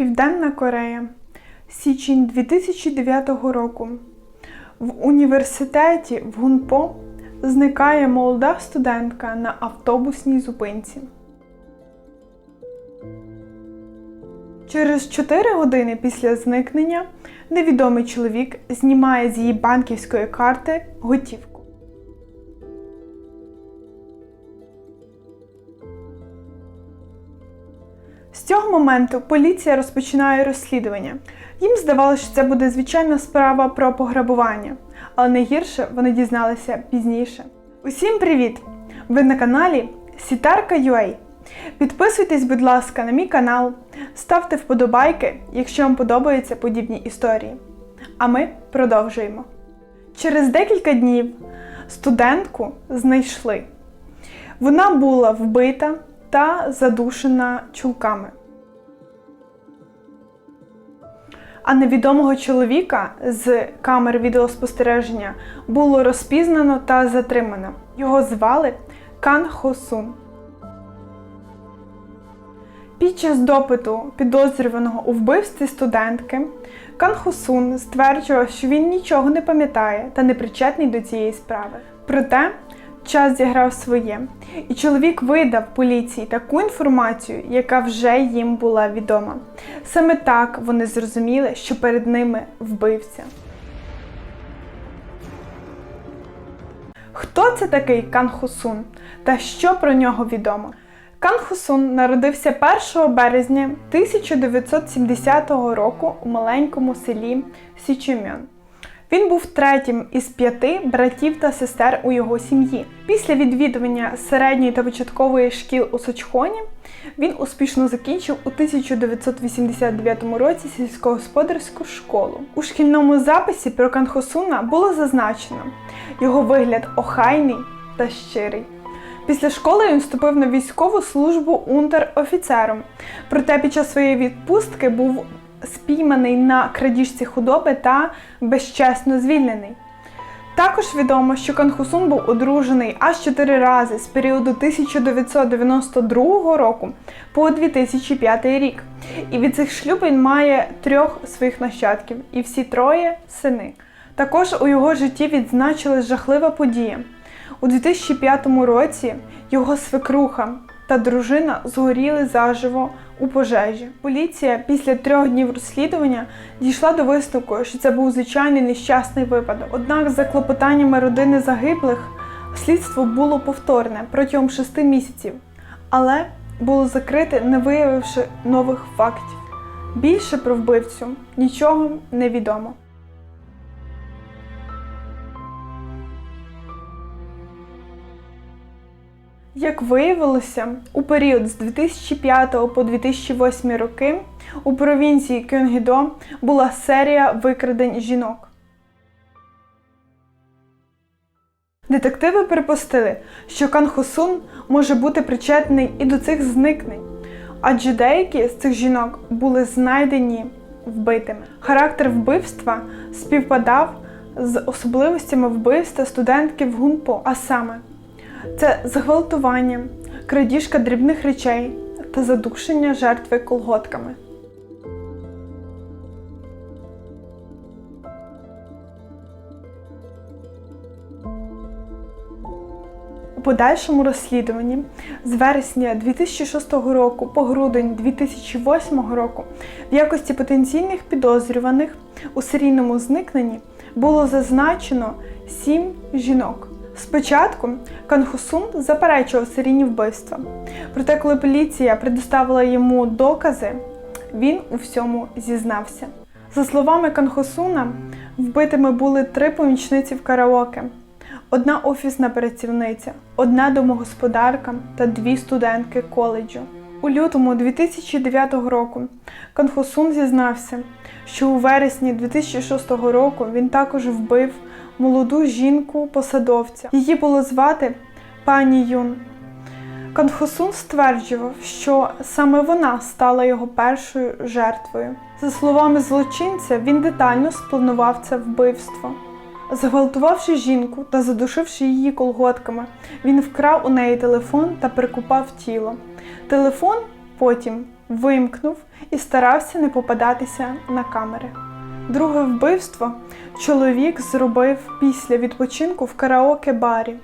Південна Корея. Січень 2009 року. В університеті в Гунпо зникає молода студентка на автобусній зупинці. Через 4 години після зникнення невідомий чоловік знімає з її банківської карти готівку. Цього моменту поліція розпочинає розслідування. Їм здавалося, що це буде звичайна справа про пограбування, але найгірше вони дізналися пізніше. Усім привіт! Ви на каналі Сітарка.ua. Підписуйтесь, будь ласка, на мій канал, ставте вподобайки, якщо вам подобаються подібні історії. А ми продовжуємо. Через декілька днів студентку знайшли. Вона була вбита та задушена чулками. А невідомого чоловіка з камер відеоспостереження було розпізнано та затримано. Його звали Кан Хосун. Під час допиту підозрюваного у вбивстві студентки Кан Хосун стверджував, що він нічого не пам'ятає та не причетний до цієї справи. Проте час зіграв своє, і чоловік видав поліції таку інформацію, яка вже їм була відома. Саме так вони зрозуміли, що перед ними вбивця. Хто це такий Кан Хусун та що про нього відомо? Кан Хусун народився 1 березня 1970 року у маленькому селі Січумьон. Він був третім із п'яти братів та сестер у його сім'ї. Після відвідування середньої та початкової шкіл у Сочхоні він успішно закінчив у 1989 році сільськогосподарську школу. У шкільному записі про Канхосуна було зазначено його вигляд охайний та щирий. Після школи він вступив на військову службу унтер-офіцером, проте під час своєї відпустки був спійманий на крадіжці худоби та безчесно звільнений. Також відомо, що Канхусун був одружений аж чотири рази з періоду 1992 року по 2005 рік. І від цих шлюбів він має трьох своїх нащадків, і всі троє сини. Також у його житті відзначилась жахлива подія. У 2005 році його свекруха та дружина згоріли заживо у пожежі. Поліція після трьох днів розслідування дійшла до висновку, що це був звичайний нещасний випадок. Однак, за клопотаннями родини загиблих, слідство було повторне протягом шести місяців, але було закрите, не виявивши нових фактів. Більше про вбивцю нічого не відомо. Як виявилося, у період з 2005 по 2008 роки у провінції Кьонгідо була серія викрадень жінок. Детективи припустили, що Кан Хосун може бути причетний і до цих зникнень, адже деякі з цих жінок були знайдені вбитими. Характер вбивства співпадав з особливостями вбивства студентки в Гунпо, а саме це зґвалтування, крадіжка дрібних речей та задушення жертви колготками. У подальшому розслідуванні з вересня 2006 року по грудень 2008 року в якості потенційних підозрюваних у серійному зникненні було зазначено сім жінок. Спочатку Канхусун заперечував серійні вбивства, проте, коли поліція предоставила йому докази, він у всьому зізнався. За словами Канхосуна, вбитими були три помічниці в караоке, одна офісна працівниця, одна домогосподарка та дві студентки коледжу. У лютому 2009 року Канхосун зізнався, що у вересні 2006 року він також вбив молоду жінку-посадовця. Її було звати пані Юн. Канхосун стверджував, що саме вона стала його першою жертвою. За словами злочинця, він детально спланував це вбивство. Зґвалтувавши жінку та задушивши її колготками, він вкрав у неї телефон та прикупав тіло. Телефон потім вимкнув і старався не попадатися на камери. Друге вбивство чоловік зробив після відпочинку в караоке-барі.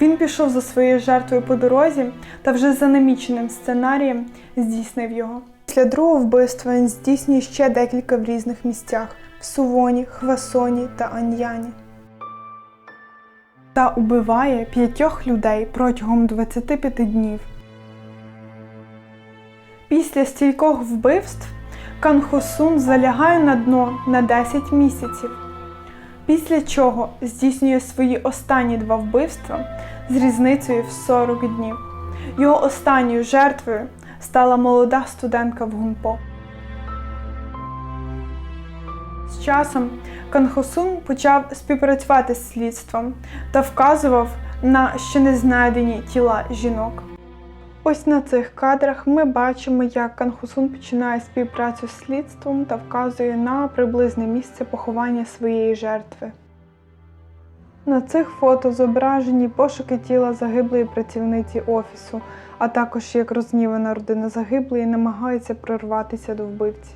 Він пішов за своєю жертвою по дорозі та вже за наміченим сценарієм здійснив його. Після другого вбивства він здійснює ще декілька в різних місцях в Сувоні, Хвасоні та Аньяні. Та убиває п'ятьох людей протягом 25 днів. Після стількох вбивств Кан Хосун залягає на дно на 10 місяців, після чого здійснює свої останні два вбивства з різницею в 40 днів. Його останньою жертвою стала молода студентка в Гунпо. З часом Кан Хосун почав співпрацювати з слідством та вказував на ще не знайдені тіла жінок. Ось на цих кадрах ми бачимо, як Кан Хусун починає співпрацю з слідством та вказує на приблизне місце поховання своєї жертви. На цих фото зображені пошуки тіла загиблої працівниці офісу, а також як рознівана родина загиблої намагається прорватися до вбивці.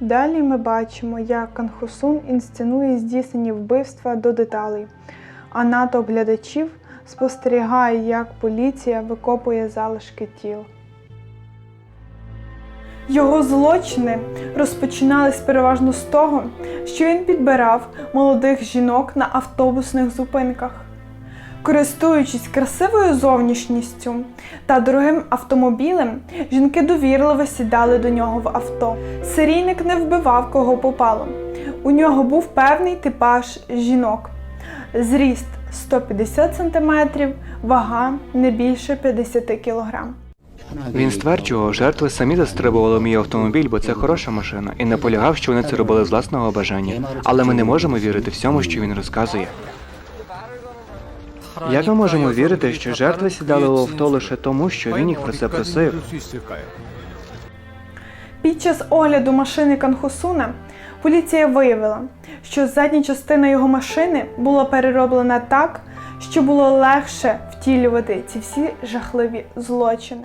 Далі ми бачимо, як Кан Хусун інсценує здійснені вбивства до деталей, а натовп глядачів спостерігає, як поліція викопує залишки тіл. Його злочини розпочинались переважно з того, що він підбирав молодих жінок на автобусних зупинках. Користуючись красивою зовнішністю та дорогим автомобілем, жінки довірливо сідали до нього в авто. Серійник не вбивав кого попало. У нього був певний типаж жінок. Зріст 150 см, вага не більше 50 кг. Він стверджував, жертви самі застрибували мій автомобіль, бо це хороша машина, і наполягав, що вони це робили з власного бажання. Але ми не можемо вірити всьому, що він розказує. Як ми можемо вірити, що жертви сідали в авто лише тому, що він їх про це просив? Під час огляду машини Канхусуна поліція виявила, що задня частина його машини була перероблена так, що було легше втілювати ці всі жахливі злочини.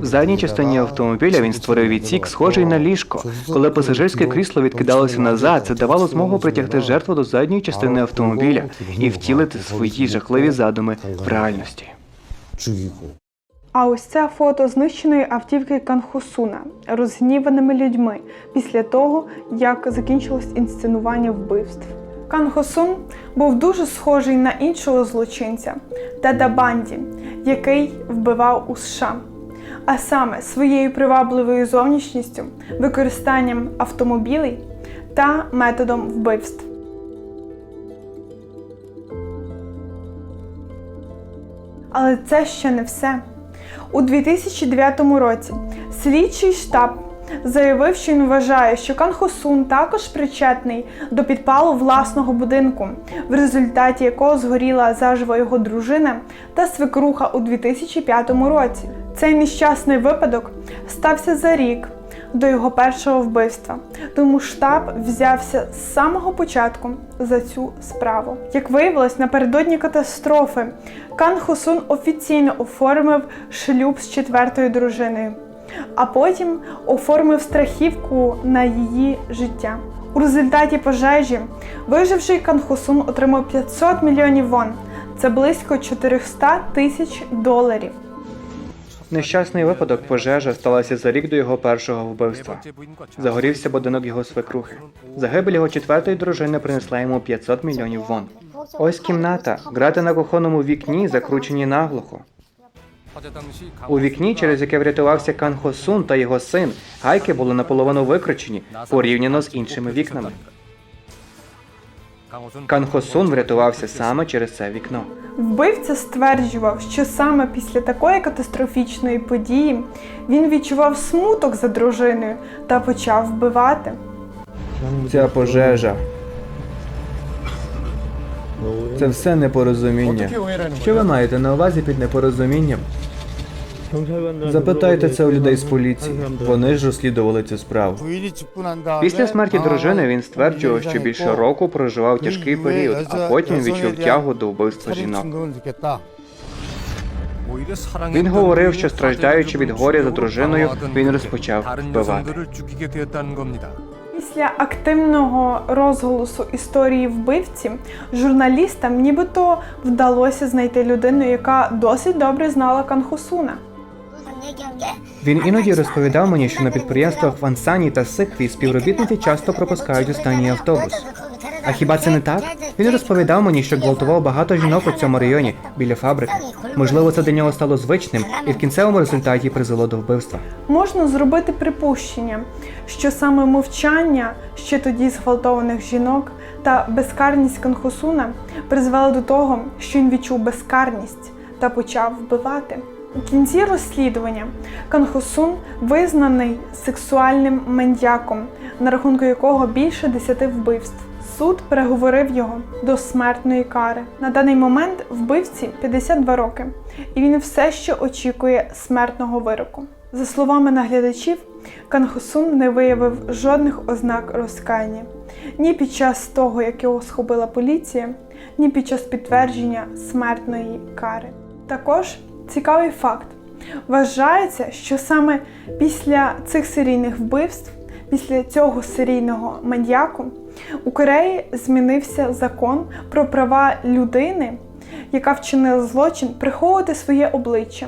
В задній частині автомобіля він створив відсік, схожий на ліжко. Коли пасажирське крісло відкидалося назад, це давало змогу притягти жертву до задньої частини автомобіля і втілити свої жахливі задуми в реальності. А ось це фото знищеної автівки Канхосуна розгніваними людьми після того, як закінчилось інсценування вбивств. Канхосун був дуже схожий на іншого злочинця Деда Банді, який вбивав у США. А саме своєю привабливою зовнішністю, використанням автомобілей та методом вбивств. Але це ще не все. У 2009 році слідчий штаб заявив, що він вважає, що Кан Хосун також причетний до підпалу власного будинку, в результаті якого згоріла заживо його дружина та свекруха у 2005 році. Цей нещасний випадок стався за рік до його першого вбивства, тому штаб взявся з самого початку за цю справу. Як виявилось, напередодні катастрофи Кан Хосун офіційно оформив шлюб з четвертою дружиною, а потім оформив страхівку на її життя. У результаті пожежі виживший Кан Хосун отримав 500 мільйонів вон. Це близько 400 тисяч доларів. Нещасний випадок пожежа сталася за рік до його першого вбивства. Загорівся будинок його свекрухи. Загибель його четвертої дружини принесла йому 500 мільйонів вон. Ось кімната, грати на кухонному вікні, закручені наглухо. У вікні, через яке врятувався Кан Хосун та його син, гайки були наполовину викручені порівняно з іншими вікнами. Кан Хосун врятувався саме через це вікно. Вбивця стверджував, що саме після такої катастрофічної події він відчував смуток за дружиною та почав вбивати. Ця пожежа. Це все непорозуміння. Що ви маєте на увазі під непорозумінням? Запитайте це у людей з поліції. Вони ж розслідували цю справу. Після смерті дружини він стверджував, що більше року проживав тяжкий період, а потім відчув тягу до вбивства жінок. Він говорив, що страждаючи від горя за дружиною, він розпочав вбивати. Після активного розголосу історії вбивці журналістам нібито вдалося знайти людину, яка досить добре знала Канхусуна. Він іноді розповідав мені, що на підприємствах в Ансані та Сикві співробітники часто пропускають останній автобус. А хіба це не так? Він розповідав мені, що гвалтував багато жінок у цьому районі біля фабрик. Можливо, це для нього стало звичним і в кінцевому результаті призвело до вбивства. Можна зробити припущення, що саме мовчання ще тоді зґвалтованих жінок та безкарність Канхусуна призвели до того, що він відчув безкарність та почав вбивати. У кінці розслідування Канхусун визнаний сексуальним мандяком, на рахунку якого більше десяти вбивств. Суд переговорив його до смертної кари. На даний момент вбивці 52 роки, і він все ще очікує смертного вироку. За словами наглядачів, Канхусун не виявив жодних ознак розкаяння ні під час того, як його схопила поліція, ні під час підтвердження смертної кари. Також цікавий факт: вважається, що саме після цих серійних вбивств, після цього серійного маньяку, у Кореї змінився закон про права людини, яка вчинила злочин, приховувати своє обличчя,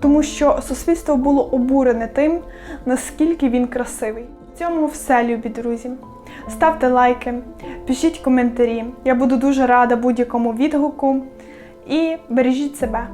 тому що суспільство було обурене тим, наскільки він красивий. В цьому все, любі друзі. Ставте лайки, пишіть коментарі. Я буду дуже рада будь-якому відгуку і бережіть себе.